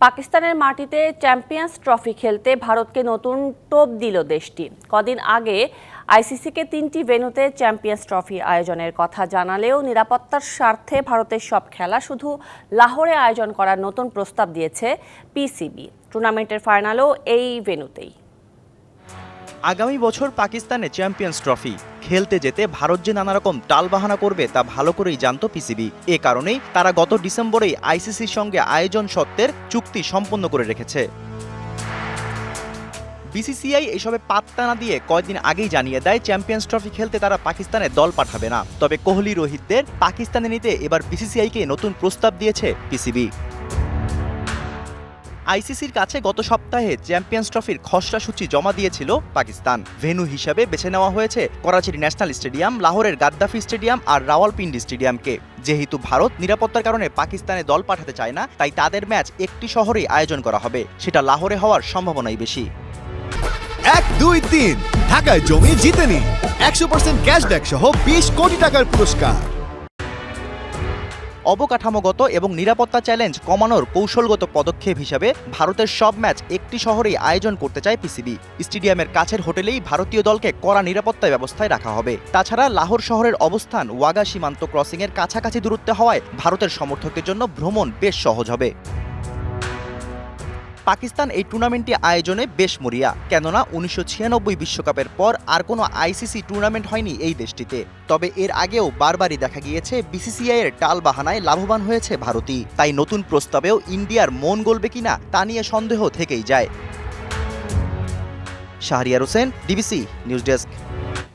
পাকিস্তানের মাটিতে champions trophy খেলতে ভারতকে নতুন টোপ দিল দেশটি। কদিন আগে আইসিসিকে তিনটি ভেন্যুতে চ্যাম্পিয়ন্স ট্রফি আয়োজনের কথা জানালেও নিরাপত্তার স্বার্থে ভারতের সব খেলা শুধু লাহোরে আয়োজন করার নতুন প্রস্তাব দিয়েছে পিসিবি। টুর্নামেন্টের ফাইনালও এই ভেন্যুতেই। আগামী বছর পাকিস্তানে চ্যাম্পিয়ন্স ট্রফি। খেলতে যেতে ভারত যে নানা রকম টালবাহানা করবে তা ভালো করেই জানত পিসিবি। এ কারণেই তারা গত ডিসেম্বরেই আইসিসির সঙ্গে আয়োজন সত্ত্বের চুক্তি সম্পন্ন করে রেখেছে। বিসিসিআই এসবে পাত্তা না দিয়ে কয়েকদিন আগেই জানিয়ে দেয়, চ্যাম্পিয়ন্স ট্রফি খেলতে তারা পাকিস্তানে দল পাঠাবে না। তবে কোহলি রোহিতদের পাকিস্তানে নিতে এবার বিসিসিআইকে নতুন প্রস্তাব দিয়েছে পিসিবি। আইসিসির কাছে গত সপ্তাহে চ্যাম্পিয়ন্স ট্রফির খসড়া সূচি জমা দিয়েছিল পাকিস্তান। ভেন্যু হিসাবে বেছে নেওয়া হয়েছে করাচির ন্যাশনাল স্টেডিয়াম, লাহোরের গাদ্দাফি স্টেডিয়াম আর রাওয়ালপিন্ডি স্টেডিয়ামকে। যেহেতু ভারত নিরাপত্তার কারণে পাকিস্তানে দল পাঠাতে চায় না, তাই তাদের ম্যাচ একটি শহরেই আয়োজন করা হবে। সেটা লাহোরে হওয়ার সম্ভাবনাই বেশি। এক, দুই, তিন। ঢাকায় জমি জিতে নিন একশো পার্সেন্ট ক্যাশব্যাক সহ বিশ কোটি টাকার পুরস্কার। অবকাঠামোগত এবং নিরাপত্তা চ্যালেঞ্জ কমানোর কৌশলগত পদক্ষেপ হিসাবে ভারতের সব ম্যাচ একটি শহরেই আয়োজন করতে চায় পিসিবি। স্টেডিয়ামের কাছের হোটেলেই ভারতীয় দলকে কড়া নিরাপত্তা ব্যবস্থায় রাখা হবে। তাছাড়া লাহোর শহরের অবস্থান ওয়াগা সীমান্ত ক্রসিংয়ের কাছাকাছি দূরত্বে হওয়ায় ভারতের সমর্থকদের জন্য ভ্রমণ বেশ সহজ হবে। পাকিস্তান এই টুর্নামেন্টটি আয়োজনে বেশ মরিয়া। কেননা, উনিশশো বিশ্বকাপের পর আর কোনো আইসিসি টুর্নামেন্ট হয়নি এই দেশটিতে। তবে এর আগেও বারবারই দেখা গিয়েছে বিসিসিআই এর টাল বাহানায় লাভবান হয়েছে ভারতই। তাই নতুন প্রস্তাবেও ইন্ডিয়ার মন গলবে কিনা তা নিয়ে সন্দেহ থেকেই যায়। Shahriar Hossain, DBC news desk.